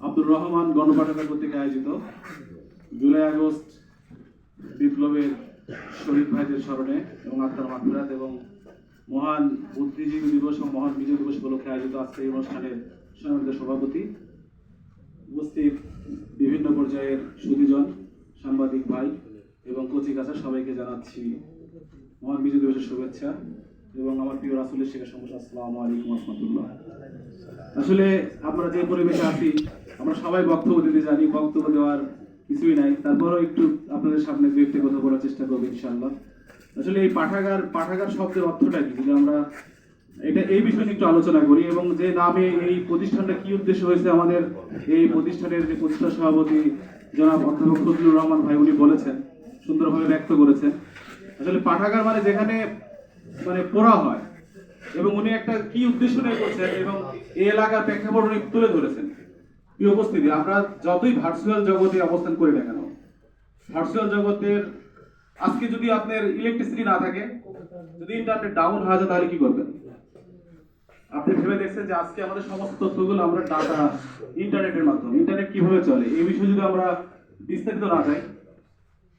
আব্দুর রহমান গণপাঠাগার কর্তৃক আয়োজিত July August বিপ্লবের শহীদ ভাইদের স্মরণে এবং আত্মার মাকফিরাত এবং মহান বুদ্ধিজীবী দিবস ও মহান বিজয় দিবস উপলক্ষে আয়োজিত আজকে এই অনুষ্ঠানের সম্মানিত সভাপতি উপস্থিত বিভিন্ন পর্যায়ের সুদীজন সাংবাদিক ভাই এবং কচি কাছা সবাইকে জানাচ্ছি মহান বিজয় দিবসের শুভেচ্ছা এবং আমার প্রিয় রাসুলের শেখা সমস্যা আসসালামু আলাইকুম রহমতুল্লাহ। আসলে আমরা যে পরিবেশে আছি, আমরা সবাই বক্তব্য দিতে জানি, বক্তব্য দেওয়ার কিছুই নাই। তারপরেও একটু আপনাদের সামনে দু একটি কথা বলার চেষ্টা করব ইনশাল্লাহ আসলে এই পাঠাগার পাঠাগার শব্দের অর্থটা কি? আমরা এটা, এই বিষয়ে একটু আলোচনা করি এবং যে নামে এই প্রতিষ্ঠানটা কি উদ্দেশ্য হয়েছে, আমাদের এই প্রতিষ্ঠানের যে প্রতিষ্ঠান সভাপতি জনাব অধ্যাপক ফজলুর রহমান ভাই, উনি বলেছেন, সুন্দরভাবে ব্যক্ত করেছেন। আসলে পাঠাগার মানে যেখানে মানে পড়া হয়। এবং উনি একটা কি উদ্দেশ্য নিয়ে করছেন এবং এই এলাকার প্রেক্ষাপট উনি তুলে ধরেছেন। এই উপস্থিতি? আমরা যতই ভার্চুয়াল জগতে অবস্থান করি না কেন ভার্চুয়াল জগতের আজকে যদি আপনার ইলেকট্রিসিটি না থাকে, যদি ইন্টারনেট ডাউন হয়ে যায়, তাহলে কি করবেন? আপনি ভেবে দেখছেন যে আজকে আমাদের সমস্ত তথ্যগুলো আমরা ডাটা ইন্টারনেটের মাধ্যমে ইন্টারনেট কীভাবে চলে? এই বিষয়ে যদি আমরা বিস্তারিত না যাই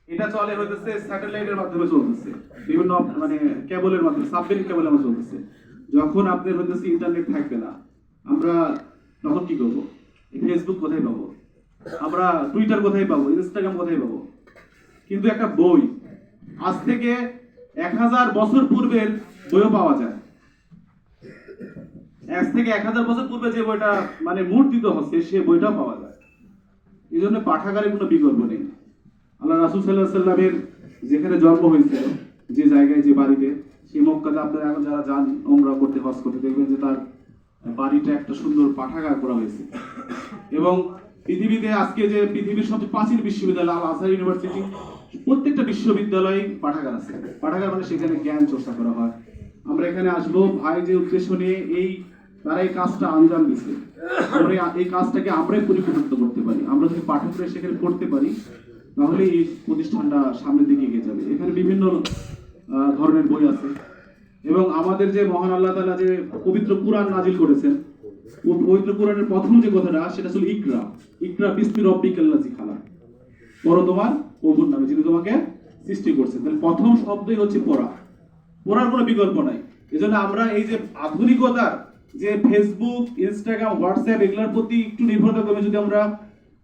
এটা চলে হইতেছে স্যাটেলাইটের মাধ্যমে চলতেছে। বিভিন্ন মানে কেবলের মাধ্যমে, সাবমেরিন কেবলের মাধ্যমে চলতেছে। যখন আপনার হইতেছে ইন্টারনেট থাকবে না, আমরা তখন কি করব? ফেসবুক কোথায় পাবো? আমরা টুইটার কোথায় পাবো? ইনস্টাগ্রাম কোথায় পাবো? কিন্তু একটা বই, আজ থেকে এক হাজার বছর পূর্বের বইও পাওয়া যায়। আজ থেকে এক হাজার বছর পূর্বে যে বইটা মানে মূর্তিত হচ্ছে, সে বইটাও পাওয়া যায়। এই জন্য পাঠাগারে কোনো বিকল্প নেই। আল্লাহ রাসুল সাল্লাহ সাল্লামের যেখানে জন্ম হয়েছিল, যে জায়গায়, যে বাড়িতে, সেই মক্কাতে আপনারা এখন যারা যান ওমরা করতে, হজ করতে, দেখবেন যে তার বাড়িটা একটা সুন্দর পাঠাগার করা হয়েছে। এবং পৃথিবীতে আজকে যে পৃথিবীর সবচেয়ে প্রাচীন বিশ্ববিদ্যালয়, আল আজহার ইউনিভার্সিটি, প্রত্যেকটা বিশ্ববিদ্যালয়ে পাঠাগার আছে। পাঠাগার মানে সেখানে জ্ঞান চর্চা করা হয়। আমরা এখানে আসব, ভাই যে উদ্দেশ্য নিয়ে এই, তারা এই কাজটা আঞ্জাম আমরা এই কাজটাকে আমরাই পরিপূর্ণ করতে পারি। আমরা যদি পাঠকরা সেখানে করতে পারি তাহলে এই প্রতিষ্ঠানটা সামনের দিকে এগিয়ে যাবে। এখানে বিভিন্ন ধরনের বই আছে। এবং আমাদের যে মহান আল্লাহ তাআলা যে পবিত্র কুরআন নাজিল করেছেন পবিত্র কোরআনের প্রথম যে কথাটা, সেটা ছিল ইকরা। ইকরা বিসমি রব্বিকাল্লাজি খালা পড়ো তোমার প্রভুর নামে, যিনি তোমাকে সৃষ্টি করছেন। তাহলে প্রথম শব্দই হচ্ছে পড়া। পড়ার কোনো বিকল্প নাই। এজন্য আমরা এই যে আধুনিকতার যে ফেসবুক ইনস্টাগ্রাম হোয়াটসঅ্যাপ এগুলোর প্রতি একটু নির্ভরতা করে যদি আমরা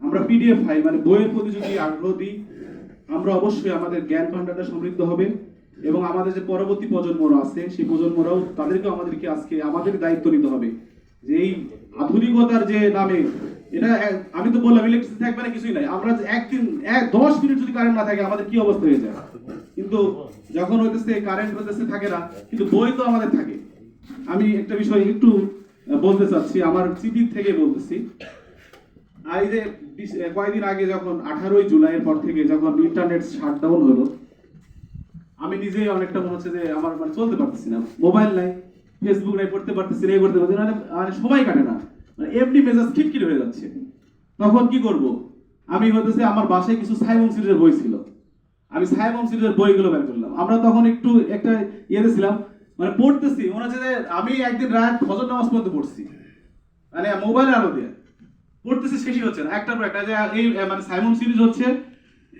আমরা পিডিএফ ফাইল মানে বইয়ের প্রতি যদি আগ্রহ দিই, আমরা অবশ্যই আমাদের জ্ঞান ভান্ডারটা সমৃদ্ধ হবে এবং আমাদের যে পরবর্তী প্রজন্মরা আছে সেই প্রজন্মরাও তাদেরকেও আমাদেরকে আজকে আমাদের দায়িত্ব নিতে হবে যে এই আধুনিকতার যে নামে, এটা আমি তো বললাম ইলেকট্রিসিটি থাকবে না, কিছুই নাই। আমরা একদিন এক দশ মিনিট যদি কারেন্ট না থাকে, আমাদের কি অবস্থা হয়ে যায়? কিন্তু যখন হইতেছে কারেন্ট হইতেছে, থাকে না, কিন্তু বই তো আমাদের থাকে। আমি একটা বিষয় একটু বলতে চাচ্ছি, আমার চিঠি থেকে বলতেছি। এই যে কয়েকদিন আগে যখন আঠারোই জুলাইয়ের পর থেকে যখন ইন্টারনেট শাটডাউন হলো, আমি নিজেই অনেকটা মনে হচ্ছে যে আমার মানে চলতে পারতেছি না। মোবাইল নাই ফেসবুক নাই, পড়তে পারতেছি না এই করতে পারতেছি মানে মানে সময় কাটে না। মানে এমনি মেজাজ খিটখিট হয়ে যাচ্ছে। তখন কি করব? আমি হতেছে আমার বাসায় কিছু সাইমন সিরিজের বই ছিল। আমি সাইমন সিরিজের বইগুলো বের করলাম। আমরা তখন একটু একটা ইয়েতে ছিলাম মানে পড়তেছি। মনে হচ্ছে যে আমি একদিন রাত ফজর নামাজ পর্যন্ত পড়ছি। মানে মোবাইলের আলো দিয়ে। পড়তেছি শেষই হচ্ছে না। একটার পর একটা যে, এই মানে সাইমন সিরিজ হচ্ছে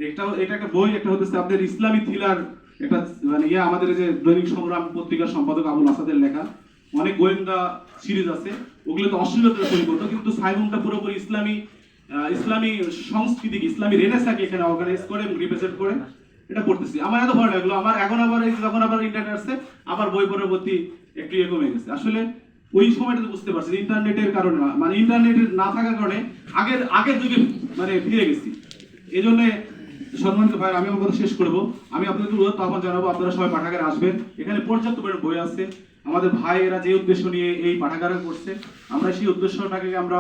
একটা এটা একটা বই, একটা হচ্ছে আপনাদের ইসলামী থ্রিলার একটা মানে ইয়ে আমাদের যে দৈনিক সংগ্রাম পত্রিকার সম্পাদক আবুল আসাদের লেখা। অনেক গোয়েন্দা সিরিজ আছে, ওগুলো তো অশ্লীলতা তৈরি করতো কিন্তু সাইমনটা পুরোপুরি ইসলামী ইসলামী সংস্কৃতি ইসলামী রেনেসাকে এখানে অর্গানাইজ করে এবং রিপ্রেজেন্ট করে, এটা পড়তেছি। আমার এত ভালো লাগল, আমার, এখন আবার এই যখন আবার ইন্টারনেট আসছে, আবার বই পড়ার প্রতি একটু ইয়ে কমে গেছে। আসলে ওই সময়টাতে বুঝতে পারছি ইন্টারনেটের কারণে মানে ইন্টারনেটের না থাকার কারণে আগের আগের যুগে মানে ফিরে গেছি। এই জন্য সম্মানিত ভাই, আমি আমার কথা শেষ করব। আমি আপনাদের অনুরোধ আহ্বান জানাব, আপনারা সবাই পাঠাগারে আসবেন। এখানে পর্যাপ্ত পরিমাণ বই আছে। আমাদের ভাইয়েরা যে উদ্দেশ্য নিয়ে এই পাঠাগারে করছে, আমরা সেই উদ্দেশ্যটাকে আমরা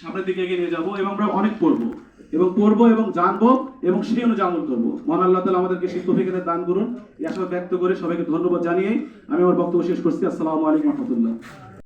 সামনের দিকে এগিয়ে নিয়ে যাব এবং আমরা অনেক পড়ব। এবং পড়ব এবং জানব এবং সেই অনুযায়ী আমল করব। মহান আল্লাহ তালা আমাদেরকে সেই তফিকের দান করুন। এই আশা ব্যক্ত করে সবাইকে ধন্যবাদ জানিয়ে আমি আমার বক্তব্য শেষ করছি। আসসালামু আলাইকুম রহমতুল্লাহ।